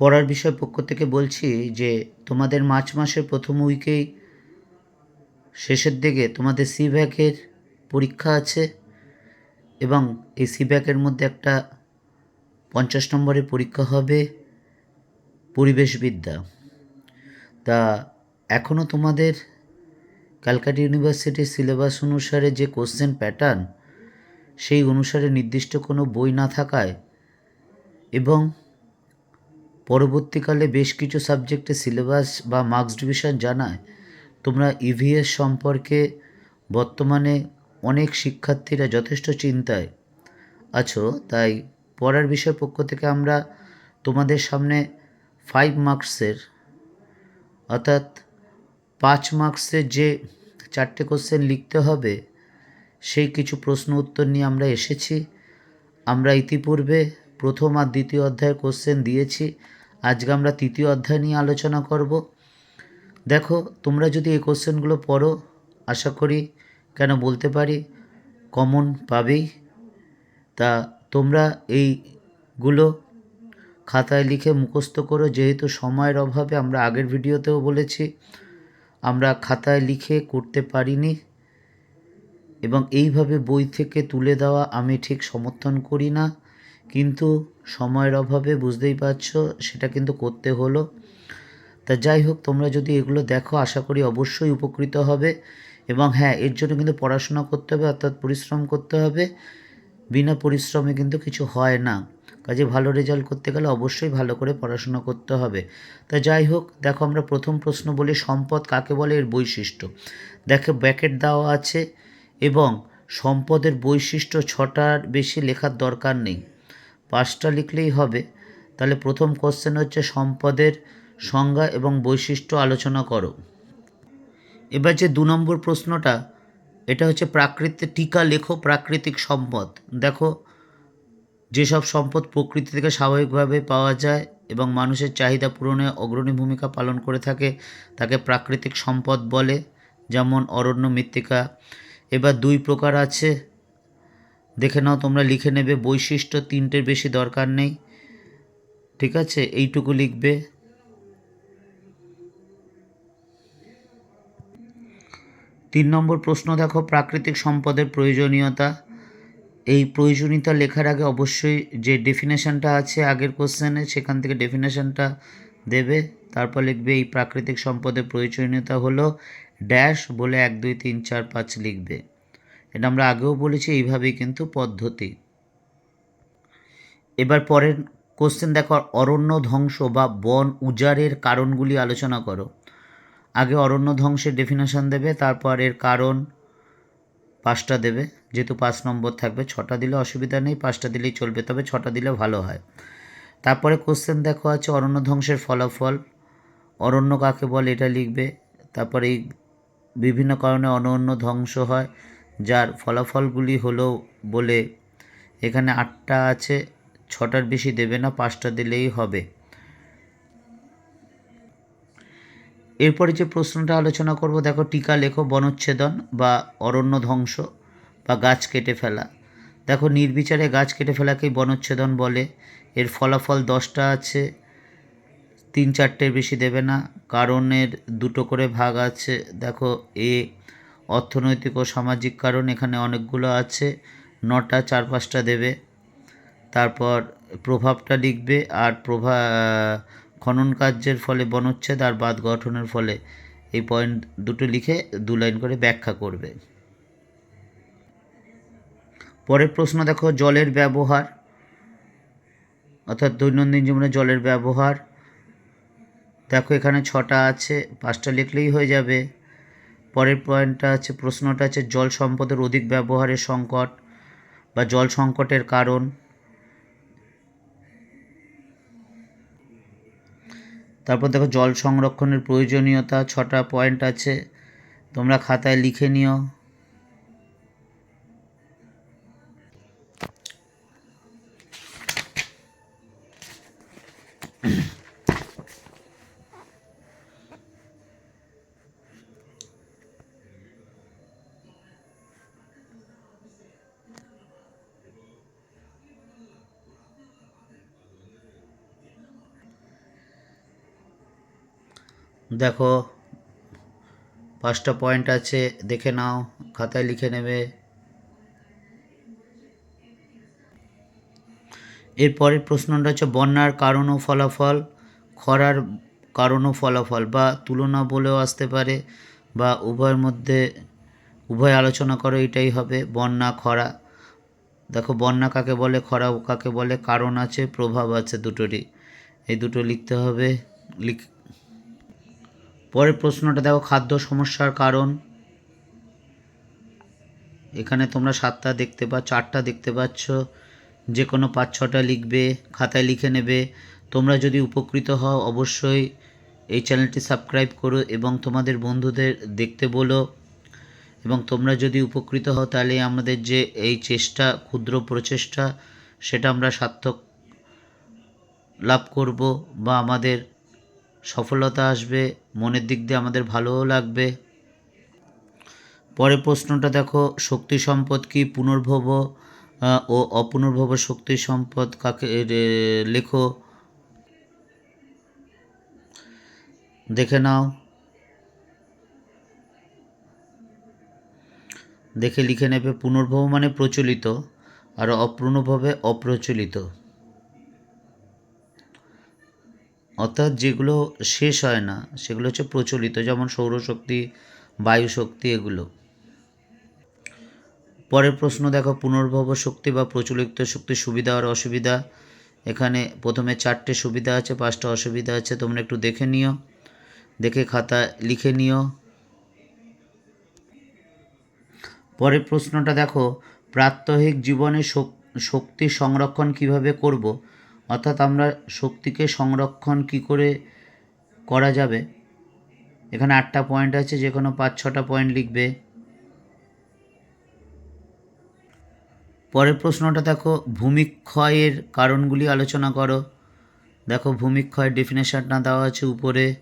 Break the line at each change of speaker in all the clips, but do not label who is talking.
পড়ার বিষয় পক্ষ থেকে বলছি যে, তোমাদের মার্চ মাসের প্রথম উইকেই শেষের দিকে তোমাদের সি ব্যাকের পরীক্ষা আছে এবং এই সি ব্যাকের মধ্যে একটা পঞ্চাশ নম্বরের পরীক্ষা হবে পরিবেশবিদ্যা। তা এখনও তোমাদের ক্যালকাটা ইউনিভার্সিটির সিলেবাস অনুসারে যে কোশ্চেন প্যাটার্ন, সেই অনুসারে নির্দিষ্ট কোনো বই না থাকায় এবং পরবর্তীকালে বেশ কিছু সাবজেক্টে সিলেবাস বা মার্কস ডিভিশন জানায়। তোমরা ইভিএস সম্পর্কে বর্তমানে অনেক শিক্ষার্থীরা যথেষ্ট চিন্তায় আছো, তাই পড়ার বিষয় পক্ষ থেকে আমরা তোমাদের সামনে ফাইভ মার্কসের অর্থাৎ পাঁচ মার্কসের যে চারটে কোশ্চেন লিখতে হবে, সেই কিছু প্রশ্ন উত্তর নিয়ে আমরা এসেছি। আমরা ইতিপূর্বে প্রথম আর দ্বিতীয় অধ্যায়ের কোশ্চেন দিয়েছি। আজকে আমরা তৃতীয় অধ্যায় নিয়ে আলোচনা করব। দেখো, তোমরা যদি এই কোশ্চেনগুলো পড়ো, আশা করি কেন বলতে পারি, কমন পাবেই। তা তোমরা এইগুলো খাতায় লিখে মুখস্থ করো, যেহেতু সময়ের অভাবে আমরা আগের ভিডিওতেও বলেছি, আমরা খাতায় লিখে করতে পারিনি। এবং এইভাবে বই থেকে তুলে দেওয়া আমি ঠিক সমর্থন করি না। কিন্তু সময়ের অভাবে বুঝতেই পারছ, সেটা কিন্তু করতে হলো। তা যাই হোক, তোমরা যদি এগুলো দেখো, আশা করি অবশ্যই উপকৃত হবে। এবং হ্যাঁ এর জন্য কিন্তু পড়াশোনা করতে হবে, অর্থাৎ পরিশ্রম করতে হবে। বিনা পরিশ্রমে কিন্তু কিছু হয় না। কাজে ভালো রেজাল্ট করতে গেলে অবশ্যই ভালো করে পড়াশোনা করতে হবে। তা যাই হোক, দেখো আমরা প্রথম প্রশ্ন বলি, সম্পদ কাকে বলে? এর বৈশিষ্ট্য। দেখো ব্যাকেট দেওয়া আছে এবং সম্পদের বৈশিষ্ট্য ছটার বেশি লেখার দরকার নেই। পাঁচটা লিখলেই হবে। তাহলে প্রথম কোশ্চেন হচ্ছে সম্পদের সংজ্ঞা এবং বৈশিষ্ট্য আলোচনা করো। এবার যে দু নম্বর প্রশ্নটা, এটা হচ্ছে প্রাকৃতিক টিকা লেখো, প্রাকৃতিক সম্পদ। দেখো, যেসব সম্পদ প্রকৃতি থেকে স্বাভাবিকভাবে পাওয়া যায় এবং মানুষের চাহিদা পূরণে অগ্রণী ভূমিকা পালন করে থাকে, তাকে প্রাকৃতিক সম্পদ বলে, যেমন অরণ্য মৃত্তিকা। এবার দুই প্রকার আছে। দেখে নাও, তোমরা লিখে নেবে, বৈশিষ্ট্য তিনটের বেশি দরকার নেই। ঠিক আছে? এইটুকু লিখবে। তিন নম্বর প্রশ্ন দেখো, প্রাকৃতিক সম্পদের প্রয়োজনীয়তা। এই প্রয়োজনীয়তা লেখার আগে অবশ্যই যে ডেফিনেশনটা আছে আগের কোশ্চেনে, সেখান থেকে ডেফিনেশনটা দেবে। তারপর লিখবে, এই প্রাকৃতিক সম্পদের প্রয়োজনীয়তা হলো ড্যাশ বলে এক, দুই, তিন, চার, পাঁচ লিখবে। এটা আমরা আগেও বলেছি, এইভাবেই কিন্তু পদ্ধতি। এবার পরের কোশ্চেন দেখো, অরণ্য ধ্বংস বা বন উজাড়ের কারণগুলি আলোচনা করো। আগে অরণ্য ধ্বংসের ডেফিনেশন দেবে, তারপর এর কারণ পাঁচটা দেবে। যেহেতু পাঁচ নম্বর থাকবে, ছটা দিলে অসুবিধা নেই, পাঁচটা দিলেই চলবে, তবে ছটা দিলে ভালো হয়। তারপরে কোশ্চেন দেখো আছে, অরণ্য ধ্বংসের ফলাফল। অরণ্য কাকে বলে, এটা লিখবে। তারপরে এই বিভিন্ন কারণে অনন্য ধ্বংস হয়। যার ফলাফলগুলি হলো বলে এখানে আটটা আছে, ছটার বেশি দেবে না, পাঁচটা দিলেই হবে। এরপরে যে প্রশ্নটা আলোচনা করব, দেখো টিকা লেখো বনচ্ছেদন বা অরণ্য ধ্বংস বা গাছ কেটে ফেলা। দেখো নির্বিচারে গাছ কেটে ফেলাকেই বনচ্ছেদন বলে। এর ফলাফল দশটা আছে, তিন চারটের বেশি দেবে না। কারণের দুটো করে ভাগ আছে, দেখো এ অর্থনৈতিক ও সামাজিক কারণ এখানে অনেকগুলো আছে। নটা, চার, পাঁচটা দেবে। তারপর প্রভাবটা লিখবে আর প্রভা খনন কার্যের ফলে বনচ্ছেদ আর বাদ গঠনের ফলে এই পয়েন্ট দুটো লিখে দু লাইন করে ব্যাখ্যা করবে। পরের প্রশ্ন দেখো, জলের ব্যবহার, অর্থাৎ দৈনন্দিন জীবনে জলের ব্যবহার। দেখো এখানে ছটা আছে, পাঁচটা লিখলেই হয়ে যাবে। পরের পয়েন্টটা আছে, প্রশ্নটা আছে, জল সম্পদের অধিক ব্যবহারের সংকট বা জল সংকটের কারণ। তারপর দেখো, জল সংরক্ষণের প্রয়োজনীয়তা, ছটা পয়েন্ট আছে, তোমরা খাতায় লিখে নিও। দেখো, পাঁচটা পয়েন্ট আছে, দেখে নাও, খাতায় লিখে নেবে। এর পরের প্রশ্নটা হচ্ছে, বন্যার কারণ ও ফলাফল, খরার কারণ ও ফলাফল, বা তুলনা বলেও আসতে পারে, বা উভয়ের মধ্যে, উভয় আলোচনা করো, এটাই হবে বন্যা, খরা। দেখো, বন্যা কাকে বলে, খরা কাকে বলে, কারণ আছে, প্রভাব আছে দুটোরই। এই দুটো লিখতে হবে, লিখ পরের প্রশ্নটা দেখো, খাদ্য সমস্যার কারণ। এখানে তোমরা সাতটা দেখতে পাচ্ছ চারটা দেখতে পাচ্ছ। যে কোনো পাঁচ, ছটা লিখবে, খাতায় লিখে নেবে। তোমরা যদি উপকৃত হও, অবশ্যই এই চ্যানেলটি সাবস্ক্রাইব করো এবং তোমাদের বন্ধুদের দেখতে বলো। এবং তোমরা যদি উপকৃত হও, তাহলে আমাদের যে এই চেষ্টা, ক্ষুদ্র প্রচেষ্টা, সেটা আমরা সার্থক লাভ করব বা আমাদের সফলতা আসবে, মনের দিক দিয়ে আমাদের ভালোও লাগবে। পরের প্রশ্নটা দেখো, শক্তি সম্পদ কি? পুনর্ভব ও অপুনর্ভব শক্তি সম্পদ কাকে লেখো। দেখে নাও। দেখে লিখে নেবে, পুনর্ভব মানে প্রচলিত, আর অপুনর্ভবে অপ্রচলিত। অর্থাৎ যেগুলো শেষ হয় না, সেগুলো হচ্ছে প্রচলিত, যেমন সৌরশক্তি, বায়ুশক্তি এগুলো। পরের প্রশ্ন দেখো, পুনর্ভব শক্তি বা প্রচলিত শক্তির সুবিধা আর অসুবিধা। এখানে প্রথমে চারটে সুবিধা আছে, পাঁচটা অসুবিধা আছে, তোমরা একটু দেখে নিও। দেখে খাতা লিখে নিও। পরের প্রশ্নটা দেখো, প্রাত্যহিক জীবনে শক্তি সংরক্ষণ কীভাবে করব? অর্থাৎ আমরা শক্তিকে সংরক্ষণ কি করে করা যাবে? এখানে আটটা পয়েন্ট আছে যে কোনো পাঁচ, ছটা পয়েন্ট লিখবে। পরের প্রশ্নটা দেখো, ভূমিক্ষয়ের কারণগুলি আলোচনা করো। দেখো, ভূমিক্ষয়ের ডেফিনেশনটা দেওয়া আছে উপরে।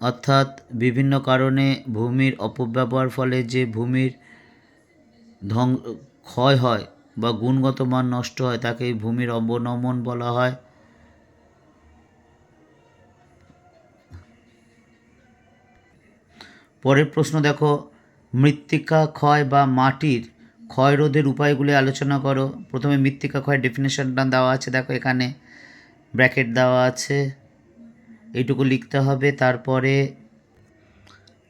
অর্থাৎ বিভিন্ন কারণে ভূমির অপব্যবহার ফলে যে ভূমির ধ্বং, ক্ষয় হয় বা গুণগত মান নষ্ট হয়, তাকে ভূমির অবনমন বলা হয়। পরের প্রশ্ন দেখো, মৃত্তিকা ক্ষয় বা মাটির ক্ষয় রোধের উপায়গুলি আলোচনা করো। প্রথমে মৃত্তিকা ক্ষয় ডেফিনেশনটা দেওয়া আছে, দেখো এখানে ব্র্যাকেট দেওয়া আছে। এইটুকু লিখতে হবে, তারপরে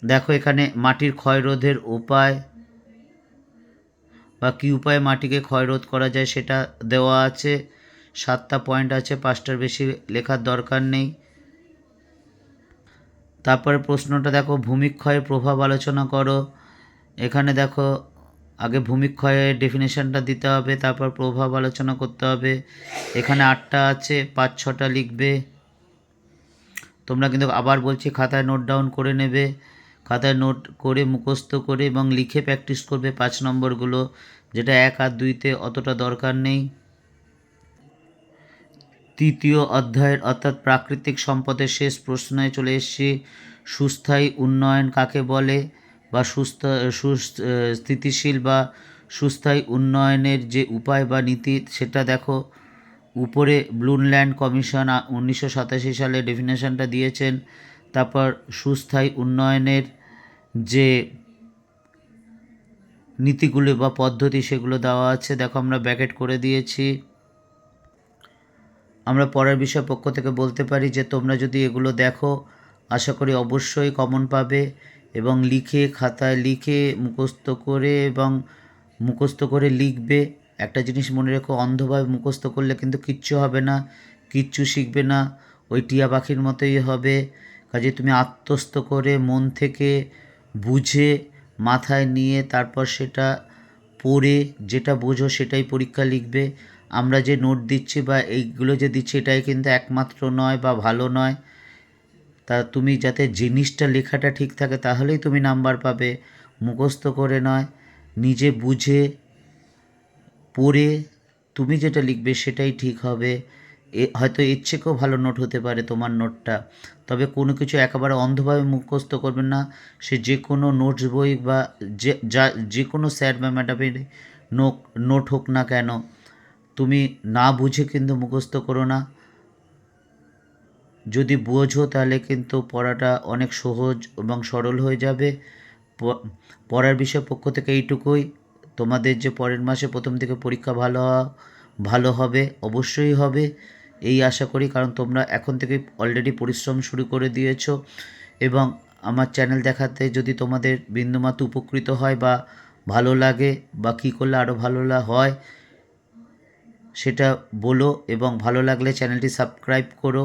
দেখো এখানে মাটির ক্ষয় রোধের উপায়। বা কী উপায়ে মাটিকে ক্ষয়রোধ করা যায় সেটা দেওয়া আছে। সাতটা পয়েন্ট আছে, পাঁচটার বেশি লেখার দরকার নেই। তারপরে প্রশ্নটা দেখো ভূমিক্ষয়ের প্রভাব আলোচনা করো। এখানে দেখো, আগে ভূমিক্ষয়ের ডেফিনেশনটা দিতে হবে, তারপর প্রভাব আলোচনা করতে হবে। এখানে আটটা আছে, পাঁচ, ছটা লিখবে। তোমরা কিন্তু আবার বলছি, খাতায় নোট ডাউন করে নেবে। খাতায় নোট করে, মুখস্থ করে এবং লিখে প্র্যাকটিস করবে পাঁচ নম্বরগুলো, যেটা এক আর দুইতে অতটা দরকার নেই। তৃতীয় অধ্যায়ের অর্থাৎ প্রাকৃতিক সম্পদের শেষ প্রশ্নে চলে এসেছি, সুস্থায়ী উন্নয়ন কাকে বলে বা সুস্থ স্থিতিশীল বা সুস্থায়ী উন্নয়নের যে উপায় বা নীতি সেটা দেখো। উপরে ব্লুনল্যান্ড কমিশন উনিশশো সাতাশি সালে ডেফিনেশনটা দিয়েছেন, তারপর সুস্থায়ী উন্নয়নের যে নীতিগুলো বা পদ্ধতি সেগুলো দেওয়া আছে, দেখো আমরা ব্যাকেট করে দিয়েছি। আমরা পরের বিষয় পক্ষ থেকে বলতে পারি যে, তোমরা যদি এগুলো দেখো, আশা করি অবশ্যই কমন পাবে এবং লিখে, খাতায় লিখে, মুখস্থ করে এবং মুখস্থ করে লিখবে। একটা জিনিস মনে রেখো, অন্ধভাবে মুখস্থ করলে কিন্তু কিচ্ছু হবে না, কিচ্ছু শিখবে না, ওই টিয়া পাখির মতোই হবে। কাজে তুমি আত্মস্থ করে, মন থেকে বুঝে, মাথায় নিয়ে তারপর সেটা পড়ে, যেটা বোঝো সেটাই পরীক্ষা লিখবে। আমরা যে নোট দিচ্ছি বা এইগুলো যে দিচ্ছি, এটাই কিন্তু একমাত্র নয় বা ভালো নয়। তা তুমি যাতে জিনিসটা লেখাটা ঠিক থাকে, তাহলেই তুমি নাম্বার পাবে। মুখস্থ করে নয়, নিজে বুঝে, পড়ে তুমি যেটা লিখবে সেটাই ঠিক হবে। হয়তো এর থেকেও ভালো নোট হতে পারে তোমার নোটটা তবে কোনো কিছু একেবারে অন্ধভাবে মুখস্থ করবেন না। সে যে কোনো নোটস বই বা যে, যা, যে কোনো স্যার বা ম্যাডামের নোট হোক না কেন, তুমি না বুঝে কিন্তু মুখস্থ করো না। যদি বোঝো তাহলে কিন্তু পড়াটা অনেক সহজ এবং সরল হয়ে যাবে। পড়ার বিষয় পক্ষ থেকে এইটুকুই। তোমাদের যে পরের মাসে প্রথম থেকে পরীক্ষা ভালো ভালো হবে, অবশ্যই হবে। এই আশা করি, কারণ তোমরা এখন থেকে অলরেডি পরিশ্রম শুরু করে দিয়েছ। এবং আমার চ্যানেল দেখাতে যদি তোমাদের বিন্দুমাত্র উপকৃত হয় বা ভালো লাগে বা কী করলে আরও ভালো হয়, সেটা বলো এবং ভালো লাগলে চ্যানেলটি সাবস্ক্রাইব করো।